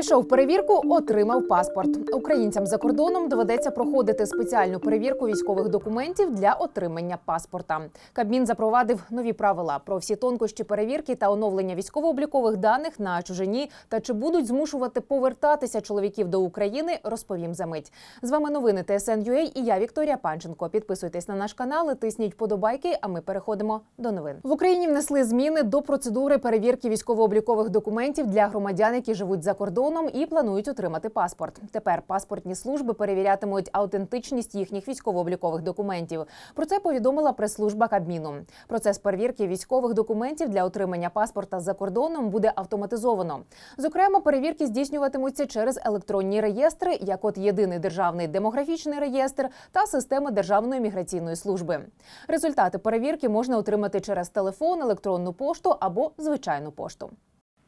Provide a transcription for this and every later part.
Пройшов перевірку, отримав паспорт. Українцям за кордоном доведеться проходити спеціальну перевірку військових документів для отримання паспорта. Кабмін запровадив нові правила про всі тонкощі перевірки та оновлення військово-облікових даних на чужині та чи будуть змушувати повертатися чоловіків до України. Розповім за мить. З вами новини ТСН.UA і я Вікторія Панченко. Підписуйтесь на наш канал, і тисніть подобайки. А ми переходимо до новин. В Україні внесли зміни до процедури перевірки військово-облікових документів для громадян, які живуть за кордоном і планують отримати паспорт. Тепер паспортні служби перевірятимуть аутентичність їхніх військово-облікових документів. Про це повідомила прес-служба Кабміну. Процес перевірки військових документів для отримання паспорта за кордоном буде автоматизовано. Зокрема, перевірки здійснюватимуться через електронні реєстри, як от єдиний державний демографічний реєстр та система Державної міграційної служби. Результати перевірки можна отримати через телефон, електронну пошту або звичайну пошту.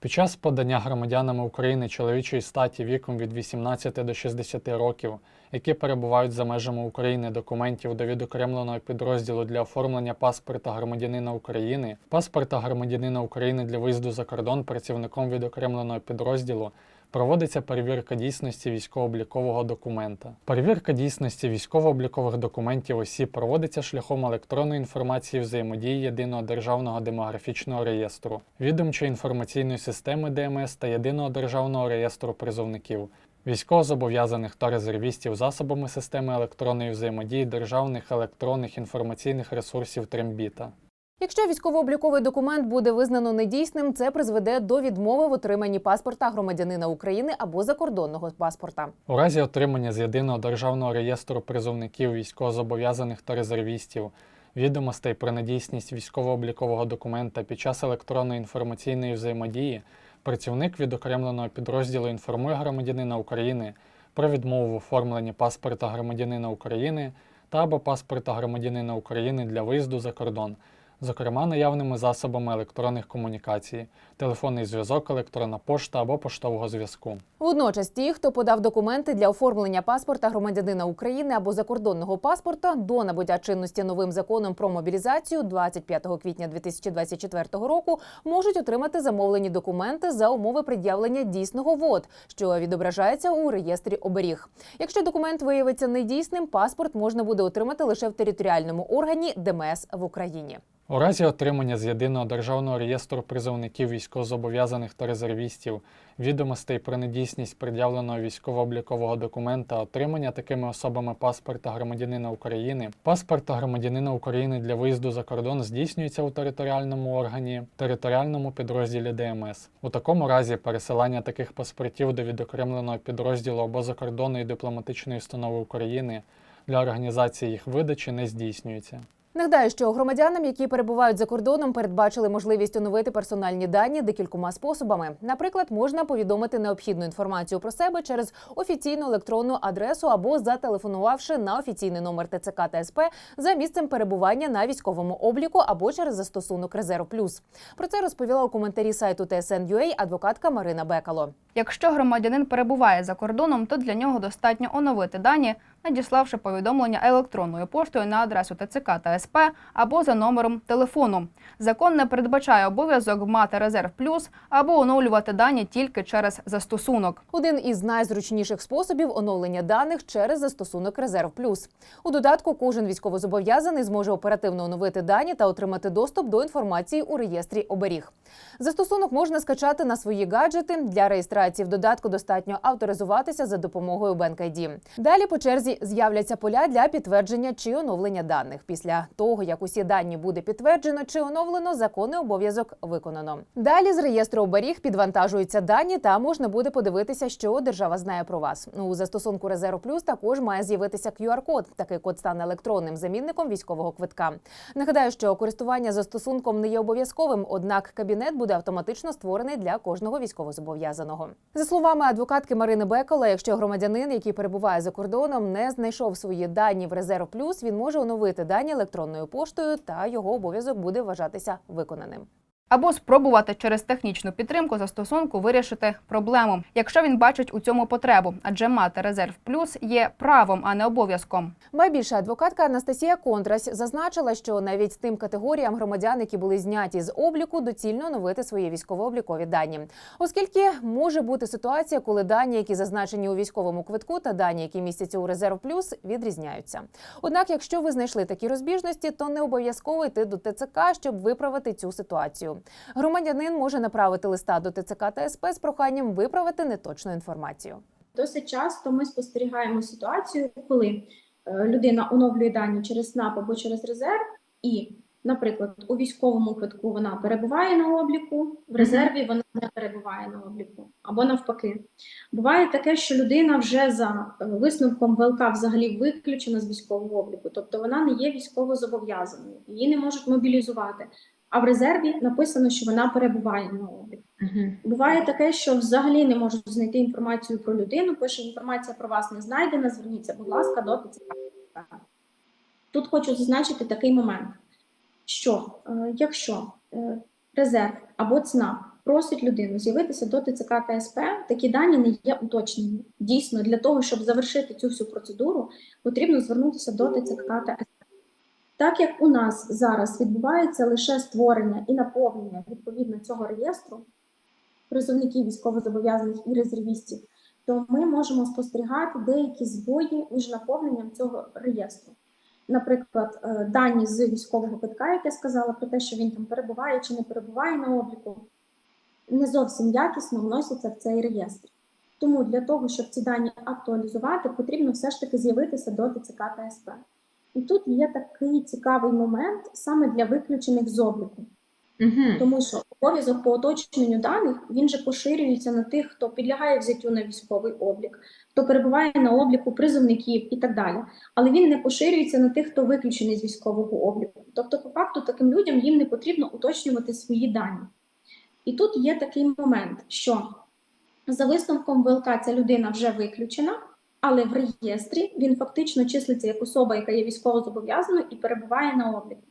Під час подання громадянами України чоловічої статі віком від 18 до 60 років, які перебувають за межами України документів до відокремленого підрозділу для оформлення паспорта громадянина України, паспорта громадянина України для виїзду за кордон працівником відокремленого підрозділу проводиться перевірка дійсності військово-облікового документа. Перевірка дійсності військово-облікових документів осіб проводиться шляхом електронної інформації взаємодії єдиного державного демографічного реєстру, відомчої інформаційної системи ДМС та єдиного державного реєстру призовників. Військовозобов'язаних та резервістів засобами системи електронної взаємодії державних електронних інформаційних ресурсів Трембіта. Якщо військово-обліковий документ буде визнано недійсним, це призведе до відмови в отриманні паспорта громадянина України або закордонного паспорта. У разі отримання з єдиного державного реєстру призовників військовозобов'язаних та резервістів відомостей про недійсність військово-облікового документа під час електронної інформаційної взаємодії, працівник відокремленого підрозділу інформує громадянина України про відмову в оформленні паспорта громадянина України та або паспорта громадянина України для виїзду за кордон, зокрема наявними засобами електронних комунікацій, телефонний зв'язок, електронна пошта або поштового зв'язку. Водночас, ті, хто подав документи для оформлення паспорта громадянина України або закордонного паспорта до набуття чинності новим законом про мобілізацію 25 квітня 2024 року, можуть отримати замовлені документи за умови пред'явлення дійсного ВОД, що відображається у реєстрі оберіг. Якщо документ виявиться недійсним, паспорт можна буде отримати лише в територіальному органі ДМС в Україні. У разі отримання з єдиного державного реєстру призовників військовозобов'язаних та резервістів відомостей про недійсність пред'явленого військово-облікового документа, отримання такими особами паспорта громадянина України, паспорта громадянина України для виїзду за кордон здійснюється у територіальному органі, територіальному підрозділі ДМС. У такому разі пересилання таких паспортів до відокремленого підрозділу або закордонної дипломатичної установи України для організації їх видачі не здійснюється. Нагадаю, що громадянам, які перебувають за кордоном, передбачили можливість оновити персональні дані декількома способами. Наприклад, можна повідомити необхідну інформацію про себе через офіційну електронну адресу або зателефонувавши на офіційний номер ТЦК та СП за місцем перебування на військовому обліку або через застосунок Резерв. Про це розповіла у коментарі сайту TSN.ua адвокатка Марина Бекало. Якщо громадянин перебуває за кордоном, то для нього достатньо оновити дані, надіславши повідомлення електронною поштою на адресу ТЦК та СП або за номером телефону. Закон не передбачає обов'язок мати резерв плюс або оновлювати дані тільки через застосунок. Один із найзручніших способів оновлення даних через застосунок Резерв Плюс. У додатку кожен військовозобов'язаний зможе оперативно оновити дані та отримати доступ до інформації у реєстрі оберіг. Застосунок можна скачати на свої гаджети. Для реєстрації в додатку достатньо авторизуватися за допомогою BankID. Далі по черзі з'являться поля для підтвердження чи оновлення даних. Після того, як усі дані буде підтверджено чи оновлено, законний обов'язок виконано. Далі з реєстру оберіг підвантажуються дані та можна буде подивитися, що держава знає про вас. У застосунку Резерв Плюс також має з'явитися QR-код. Такий код стане електронним замінником військового квитка. Нагадаю, що користування застосунком не є обов'язковим, однак кабінет буде автоматично створений для кожного військовозобов'язаного. За словами адвокатки Марини Бекола, якщо громадянин, який перебуває за кордоном, не знайшов свої дані в Резерв Плюс, він може оновити дані електронною поштою, та його обов'язок буде вважатися виконаним. Або спробувати через технічну підтримку застосунку вирішити проблему, якщо він бачить у цьому потребу, адже мати резерв плюс є правом, а не обов'язком. Майбільша адвокатка Анастасія Контрась зазначила, що навіть тим категоріям громадян, які були зняті з обліку, доцільно оновити свої військово-облікові дані, оскільки може бути ситуація, коли дані, які зазначені у військовому квитку, та дані, які містяться у резерв плюс, відрізняються. Однак, якщо ви знайшли такі розбіжності, то не обов'язково йти до ТЦК, щоб виправити цю ситуацію. Громадянин може направити листа до ТЦК та СП з проханням виправити неточну інформацію. Досить часто ми спостерігаємо ситуацію, коли е, людина оновлює дані через СНАП або через резерв, і, наприклад, у військовому квитку вона перебуває на обліку, в резерві вона не перебуває на обліку, або навпаки. Буває таке, що людина вже за е, висновком ВЛК взагалі виключена з військового обліку, тобто вона не є військово зобов'язаною, її не можуть мобілізувати. А в резерві написано, що вона перебуває на обліку. Буває таке, що взагалі не можуть знайти інформацію про людину. Пише інформація про вас не знайдена. Зверніться, будь ласка, до ТЦК. Тут хочу зазначити такий момент, що е, якщо е, резерв або ЦНАП просить людину з'явитися до ТЦК та СП, такі дані не є уточнені. Дійсно, для того, щоб завершити цю всю процедуру, потрібно звернутися до ТЦК та СП. Так як у нас зараз відбувається лише створення і наповнення відповідно цього реєстру призовників військовозобов'язаних і резервістів, то ми можемо спостерігати деякі збої між наповненням цього реєстру. Наприклад, е, дані з військового квитка, як я сказала, про те, що він там перебуває чи не перебуває на обліку, не зовсім якісно вносяться в цей реєстр. Тому для того, щоб ці дані актуалізувати, потрібно все ж таки з'явитися до ТЦК та СП. І тут є такий цікавий момент саме для виключених з обліку. Тому що обов'язок по уточненню даних він же поширюється на тих, хто підлягає взяттю на військовий облік, хто перебуває на обліку призовників і так далі. Але він не поширюється на тих, хто виключений з військового обліку. Тобто, по факту, таким людям їм не потрібно уточнювати свої дані. І тут є такий момент, що за висновком ВЛК ця людина вже виключена, але в реєстрі він фактично числиться як особа, яка є військовозобов'язаною і перебуває на обліку.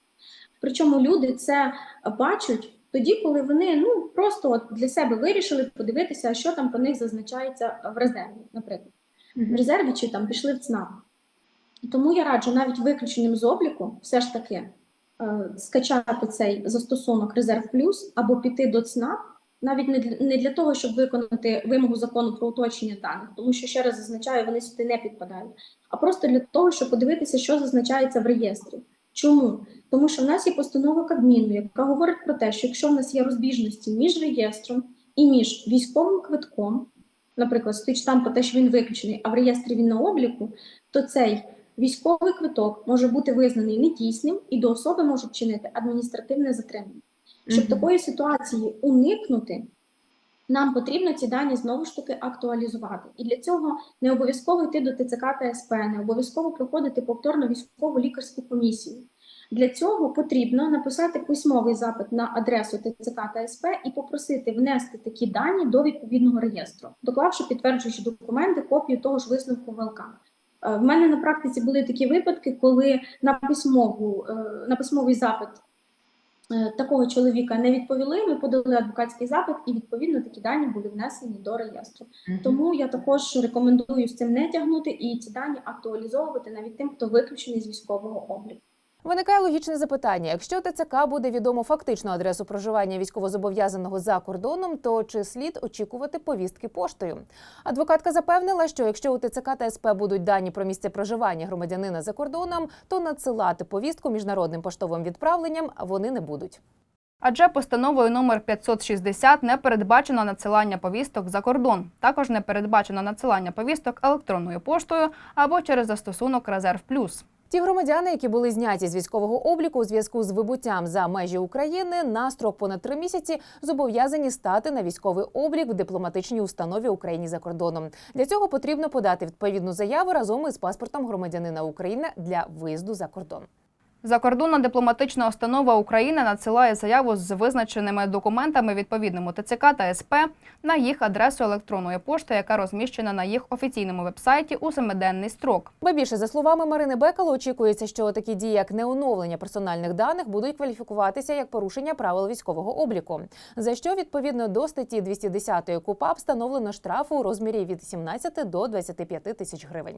Причому люди це бачать тоді, коли вони ну просто от для себе вирішили подивитися, що там по них зазначається в резерві, наприклад, в резерві чи там пішли в ЦНАП. Тому я раджу навіть виключенням з обліку все ж таки е, скачати цей застосунок Резерв Плюс або піти до ЦНАП, навіть не для, не для того, щоб виконати вимогу закону про уточнення даних, тому що ще раз зазначаю, вони сюди не підпадають, а просто для того, щоб подивитися, що зазначається в реєстрі. Чому? Тому що в нас є постанова Кабміну, яка говорить про те, що якщо в нас є розбіжності між реєстром і між військовим квитком, наприклад, стоїть там про те, що він виключений, а в реєстрі він на обліку, то цей військовий квиток може бути визнаний недійсним і до особи можуть чинити адміністративне затримання. Щоб такої ситуації уникнути, нам потрібно ці дані знову ж таки актуалізувати. І для цього не обов'язково йти до ТЦК та СП, не обов'язково проходити повторно військову лікарську комісію. Для цього потрібно написати письмовий запит на адресу ТЦК та СП і попросити внести такі дані до відповідного реєстру, доклавши підтверджуючі документи, копію того ж висновку ВЛК. Е, В мене на практиці були такі випадки, коли на письмову е, на письмовий запит такого чоловіка не відповіли. Ми подали адвокатський запит, і відповідно такі дані були внесені до реєстру. Тому я також рекомендую з цим не тягнути і ці дані актуалізовувати навіть тим, хто виключений з військового обліку. Виникає логічне запитання: якщо ТЦК буде відомо фактичну адресу проживання військовозобов'язаного за кордоном, то чи слід очікувати повістки поштою? Адвокатка запевнила, що якщо у ТЦК та СП будуть дані про місце проживання громадянина за кордоном, то надсилати повістку міжнародним поштовим відправленням вони не будуть. Адже постановою номер 560 не передбачено надсилання повісток за кордон. Також не передбачено надсилання повісток електронною поштою або через застосунок Резерв Плюс. Ті громадяни, які були зняті з військового обліку у зв'язку з вибуттям за межі України, на строк понад три місяці зобов'язані стати на військовий облік в дипломатичній установі Україні за кордоном. Для цього потрібно подати відповідну заяву разом із паспортом громадянина України для виїзду за кордон. Закордонна дипломатична установа України надсилає заяву з визначеними документами відповідному ТЦК та СП на їх адресу електронної пошти, яка розміщена на їх офіційному вебсайті у семиденний строк. Ба більше за словами Марини Бекало, очікується, що такі дії, як неоновлення персональних даних, будуть кваліфікуватися як порушення правил військового обліку. За що відповідно до статті 210 КУПАП встановлено штраф у розмірі від 17 до 25 тисяч гривень.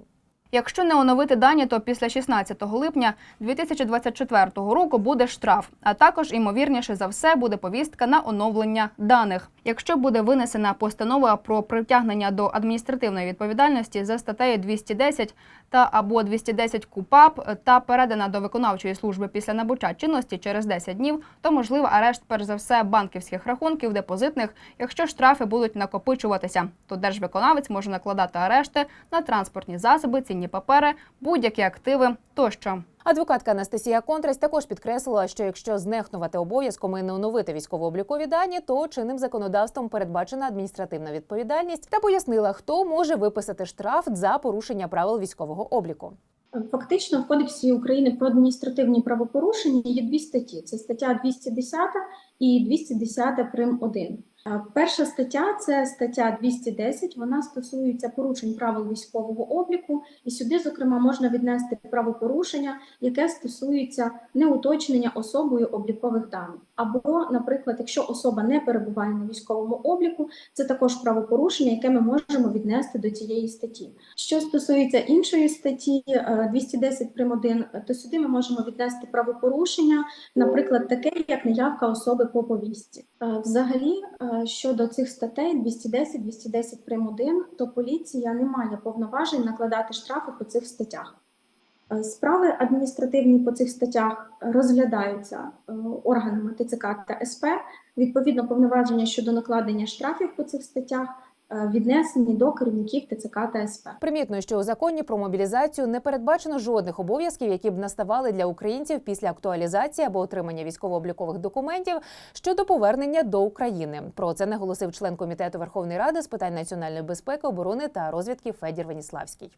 Якщо не оновити дані, то після 16 липня 2024 року буде штраф, а також ймовірніше за все буде повістка на оновлення даних. Якщо буде винесена постанова про притягнення до адміністративної відповідальності за статтею 210 та або 210 КУПАП та передана до виконавчої служби після набуття чинності через 10 днів, то можливо арешт перш за все банківських рахунків депозитних, якщо штрафи будуть накопичуватися, то держвиконавець може накладати арешти на транспортні засоби, цінні папери, будь-які активи тощо. Адвокатка Анастасія Контрась також підкреслила, що якщо знехнувати обов'язком і не оновити військово-облікові дані, то чинним законодавством передбачена адміністративна відповідальність та пояснила, хто може виписати штраф за порушення правил військового обліку. Фактично, в Кодексі України про адміністративні правопорушення є дві статті: це стаття 210 і 210 прим. 1. Перша стаття це стаття 210. Вона стосується порушень правил військового обліку, і сюди, зокрема, можна віднести правопорушення, яке стосується неуточнення особою облікових даних. Або, наприклад, якщо особа не перебуває на військовому обліку, це також правопорушення, яке ми можемо віднести до цієї статті. Що стосується іншої статті е, 210 прим. 1, то сюди ми можемо віднести правопорушення, наприклад, таке як неявка особи по повістці. Е, Взагалі, е, щодо цих статей 210, 210 прим. 1, то поліція не має повноважень накладати штрафи по цих статтях. Е, Справи адміністративні по цих статтях розглядаються е, органами ТЦК та СП. Відповідно, повноваження щодо накладення штрафів по цих статтях е, віднесені до керівників ТЦК та СП. Примітно, що у законі про мобілізацію не передбачено жодних обов'язків, які б наставали для українців після актуалізації або отримання військово-облікових документів щодо повернення до України. Про це наголосив член комітету Верховної Ради з питань національної безпеки, оборони та розвідки Федір Веніславський.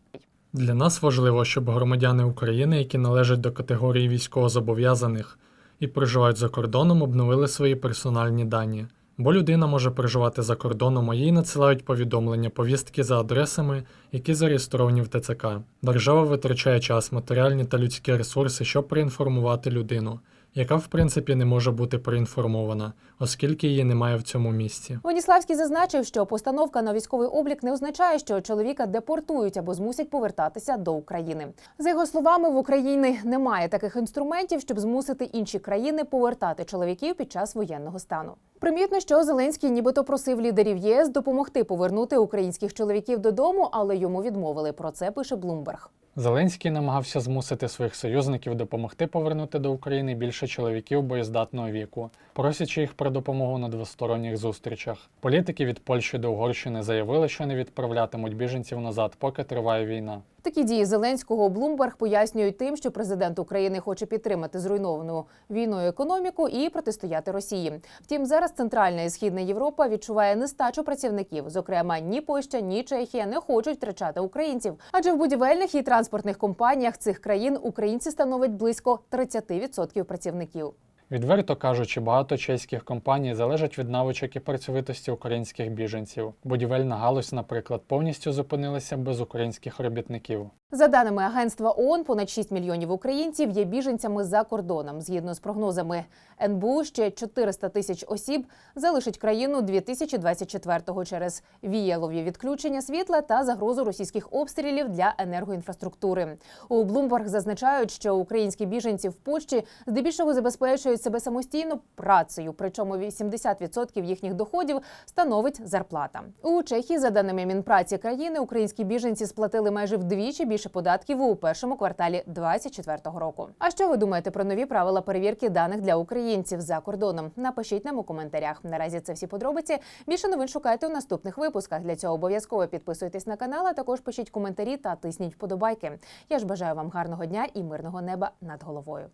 Для нас важливо, щоб громадяни України, які належать до категорії військовозобов'язаних і проживають за кордоном, обновили свої персональні дані. Бо людина може проживати за кордоном, а їй надсилають повідомлення, повістки за адресами, які зареєстровані в ТЦК. Держава витрачає час, матеріальні та людські ресурси, щоб проінформувати людину, яка в принципі не може бути проінформована, оскільки її немає в цьому місці. Веніславський зазначив, що постановка на військовий облік не означає, що чоловіка депортують або змусять повертатися до України. За його словами, в Україні немає таких інструментів, щоб змусити інші країни повертати чоловіків під час воєнного стану. Примітно, що Зеленський нібито просив лідерів ЄС допомогти повернути українських чоловіків додому, але йому відмовили. Про це пише Блумберг. Зеленський намагався змусити своїх союзників допомогти повернути до України більше чоловіків боєздатного віку, просячи їх про допомогу на двосторонніх зустрічах. Політики від Польщі до Угорщини заявили, що не відправлятимуть біженців назад, поки триває війна. Такі дії Зеленського Блумберг пояснюють тим, що президент України хоче підтримати зруйновану війною економіку і протистояти Росії. Втім, зараз центральна і східна Європа відчуває нестачу працівників. Зокрема, ні Польща, ні Чехія не хочуть втрачати українців. Адже в будівельних і транспортних компаніях цих країн українці становить близько 30% працівників. Відверто кажучи, багато чеських компаній залежать від навичок і працьовитості українських біженців. Будівельна галузь, наприклад, повністю зупинилася без українських робітників. За даними агентства ООН, понад 6 мільйонів українців є біженцями за кордоном. Згідно з прогнозами НБУ, ще 400 тисяч осіб залишать країну 2024-го через віялові відключення світла та загрозу російських обстрілів для енергоінфраструктури. У Bloomberg зазначають, що українські біженці в Польщі здебільшого забезпечують себе самостійно працею, причому 80% їхніх доходів становить зарплата. У Чехії, за даними Мінпраці країни, українські біженці сплатили майже вдвічі більше податків у першому кварталі 2024 року. А що ви думаєте про нові правила перевірки даних для українців за кордоном? Напишіть нам у коментарях. Наразі це всі подробиці. Більше новин шукайте у наступних випусках. Для цього обов'язково підписуйтесь на канал, а також пишіть коментарі та тисніть вподобайки. Я ж бажаю вам гарного дня і мирного неба над головою.